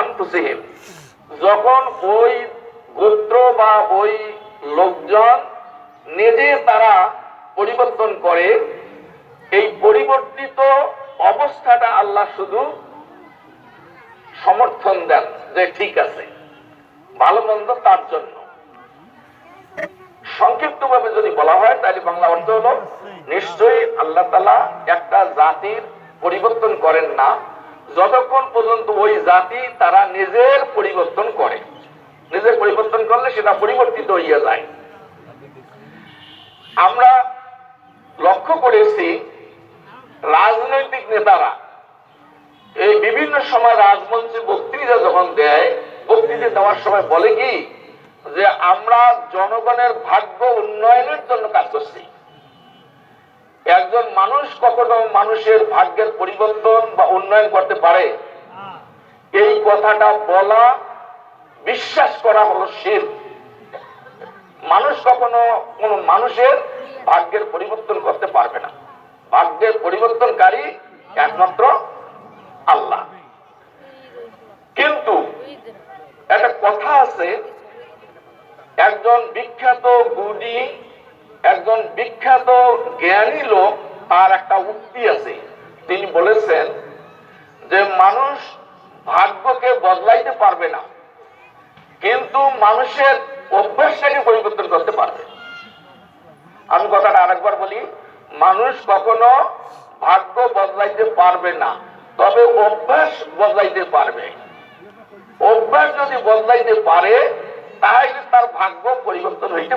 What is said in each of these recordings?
আনফুসিহিম। যখন ওই গোত্র বা ওই লোকজন নিজে তারা পরিবর্তন করে, এই পরিবর্তিত অবস্থাটা আল্লাহ শুধু সমর্থন দেন যে ঠিক আছে, ভালো মন্দ তার জন্য। সংক্ষিপ্ত ভাবে যদি বলা হয়, তাহলে বাংলা অর্থ হলো, নিশ্চয়ই আল্লাহ তালা একটা জাতির পরিবর্তন করেন না। যতক্ষণ পর্যন্ত ওই জাতি তারা নিজের পরিবর্তন করে, নিজের পরিবর্তন করলে সেটা পরিবর্তিত হইয়া যায়। আমরা লক্ষ্য করেছি, রাজনৈতিক নেতারা এই বিভিন্ন সময় রাজমঞ্চে বক্তৃতা যখন দেয়, বক্তৃতা দেওয়ার সময় বলে কি? যে আমরা জনগণের ভাগ্য উন্নয়নের জন্য কাজ করছি। একজন মানুষ কখনো মানুষের ভাগ্যের পরিবর্তন বা উন্নয়ন করতে পারে। এই কথাটা বলা, বিশ্বাস করা হলো শির। মানুষ কখনো কোন মানুষের ভাগ্যের পরিবর্তন করতে পারবে না। ভাগ্যের পরিবর্তনকারী একমাত্র আল্লাহ। কিন্তু একটা কথা আছে, একজন বিখ্যাত গুণী একজন বিখ্যাত জ্ঞানী লোক তার একটা উক্তি আছে। তিনি বলেছেন যে মানুষ ভাগ্যকে বদলাইতে পারবে না, কিন্তু মানুষের অভ্যাসটাকে পরিবর্তন করতে পারবে। আমি কথাটা আরেকবার বলি, মানুষ কখনো ভাগ্য বদলাইতে পারবে না, তবে অভ্যাস বদলাইতে পারবে। অভ্যাস যদি বদলাইতে পারে, তাহলে তার ভাগ্য পরিবর্তন হইতে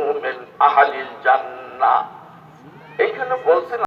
আহালিল জান্নাহ। এখানে বলছেন